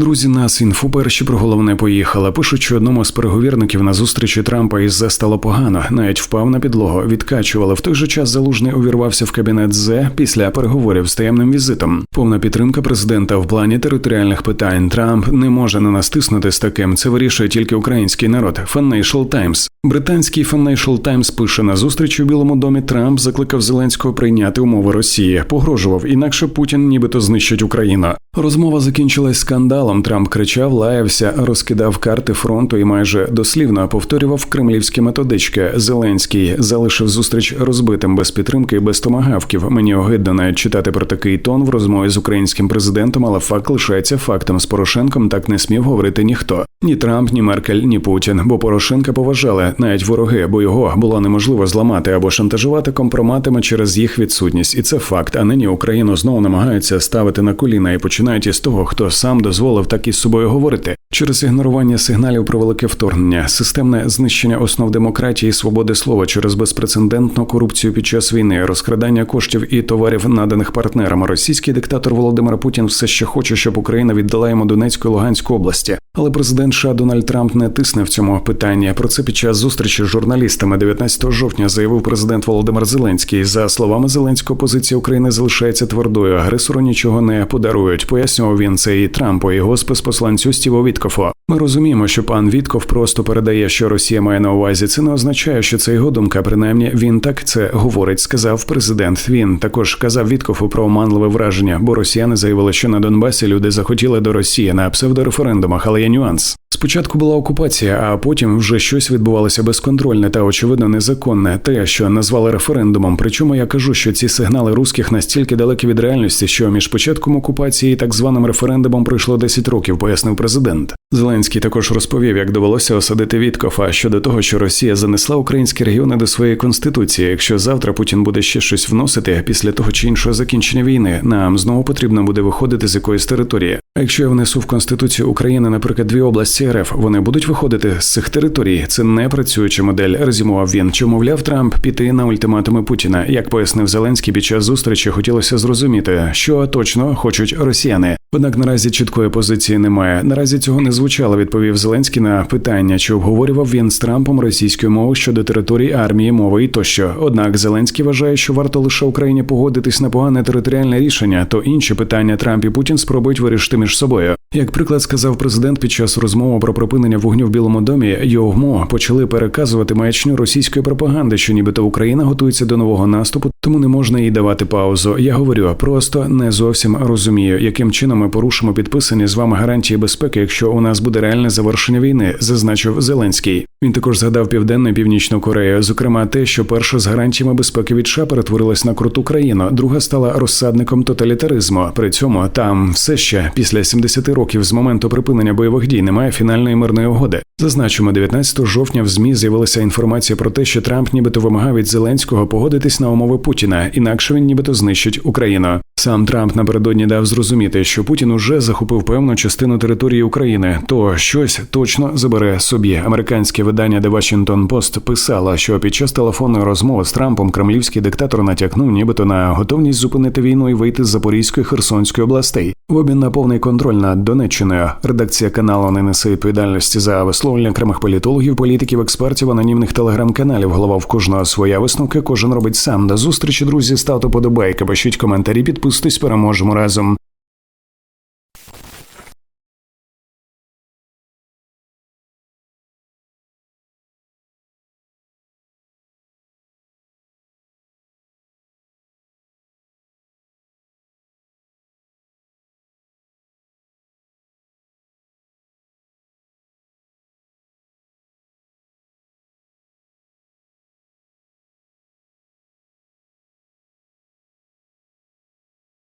Друзі, нас інфу перші про головне поїхала. Пишуть, що одному з переговірників на зустрічі Трампа із Зе стало погано. Навіть впав на підлогу, відкачували. В той же час залужний увірвався в кабінет Зе після переговорів з таємним візитом. Повна підтримка президента в плані територіальних питань. Трамп не може на нас тиснути з таким. Це вирішує тільки український народ. Financial Times. Британський Financial Times пише на зустрічі у Білому домі. Трамп закликав Зеленського прийняти умови Росії. Погрожував, інакше Путін нібито знищить Україну. Розмова закінчилась скандалом. Трамп кричав, лаявся, розкидав карти фронту і майже дослівно повторював кремлівські методички. Зеленський залишив зустріч розбитим без підтримки і без томагавків. Мені огидно навіть читати про такий тон в розмові з українським президентом, але факт лишається фактом. З Порошенком так не смів говорити ніхто. Ні Трамп, ні Меркель, ні Путін. Бо Порошенка поважали навіть вороги, бо його було неможливо зламати або шантажувати компроматами через їх відсутність. І це факт. А нині Україну знову намагаються ставити на коліна і починають із того, хто сам дозволив так із собою говорити. Через ігнорування сигналів про велике вторгнення, системне знищення основ демократії, свободи слова через безпрецедентну корупцію під час війни, розкрадання коштів і товарів, наданих партнерам. Російський диктатор Володимир Путін все ще хоче, щоб Україна віддала йому Донецьку і Луганську області. Але президент США Дональд Трамп не тисне в цьому питанні. Про це під час зустрічі з журналістами 19 жовтня заявив президент Володимир Зеленський. За словами Зеленського, позиція України залишається твердою. Агресору нічого не подарують. Пояснював він це і Трампу, і його спецпосланцю Стіву Віткофу. Ми розуміємо, що пан Вітков просто передає, що Росія має на увазі. Це не означає, що це його думка. Принаймні він так це говорить. Сказав президент. Він також казав Віткофу про оманливе враження, бо росіяни заявили, що на Донбасі люди захотіли до Росії на псевдореферендумах, але є нюанс. Спочатку була окупація, а потім вже щось відбувалося безконтрольне та очевидно незаконне, те, що назвали референдумом. Причому я кажу, що ці сигнали русських настільки далекі від реальності, що між початком окупації і так званим референдумом пройшло 10 років, пояснив президент. Зеленський також розповів, як довелося осадити Віткофа щодо того, що Росія занесла українські регіони до своєї конституції. Якщо завтра Путін буде ще щось вносити після того чи іншого закінчення війни, нам знову потрібно буде виходити з якоїсь території. Якщо я внесу в конституцію України, наприклад, дві області РФ, вони будуть виходити з цих територій. Це не працююча модель. Резюмував він. Чи мовляв Трамп піти на ультиматуми Путіна? Як пояснив Зеленський під час зустрічі, хотілося зрозуміти, що точно хочуть росіяни. Однак наразі чіткої позиції немає. Наразі цього не звучало. Відповів Зеленський на питання, чи обговорював він з Трампом російською мовою щодо території армії, мови і тощо. Однак Зеленський вважає, що варто лише Україні погодитись на погане територіальне рішення, то інші питання Трамп і Путін спробують вирішити між собою. Як приклад сказав президент під час розмови про припинення вогню в Білому домі, його почали переказувати маячню російської пропаганди, що нібито Україна готується до нового наступу, тому не можна їй давати паузу. Я говорю, просто не зовсім розумію, яким чином ми порушимо підписані з вами гарантії безпеки, якщо у нас буде реальне завершення війни, зазначив Зеленський. Він також згадав південну і північну Корею, зокрема те, що перша з гарантіями безпеки від США перетворилась на круту країну, друга стала розсадником тоталітаризму. При цьому там все ще після 70 років з моменту припинення бойових дій немає фінальної мирної угоди. Зазначимо, 19 жовтня в змі з'явилася інформація про те, що Трамп нібито вимагав від Зеленського погодитись на умови Путіна, інакше він нібито знищить Україну. Сам Трамп напередодні дав зрозуміти, що Путін уже захопив певну частину території України, то щось точно забере собі. Американське видання The Washington Post писало, що під час телефонної розмови з Трампом кремлівський диктатор натякнув, нібито на готовність зупинити війну і вийти з Запорізької Херсонської областей. В обмін на повний контроль над Донеччиною. Редакція каналу не несе відповідальності за висловлення окремих політологів, політиків, експертів, анонімних телеграм-каналів. Голова в кожного своя висновка, кожен робить сам. До зустрічі, друзі, ставте подобайки, пишіть коментарі, підписуйтесь, переможемо разом.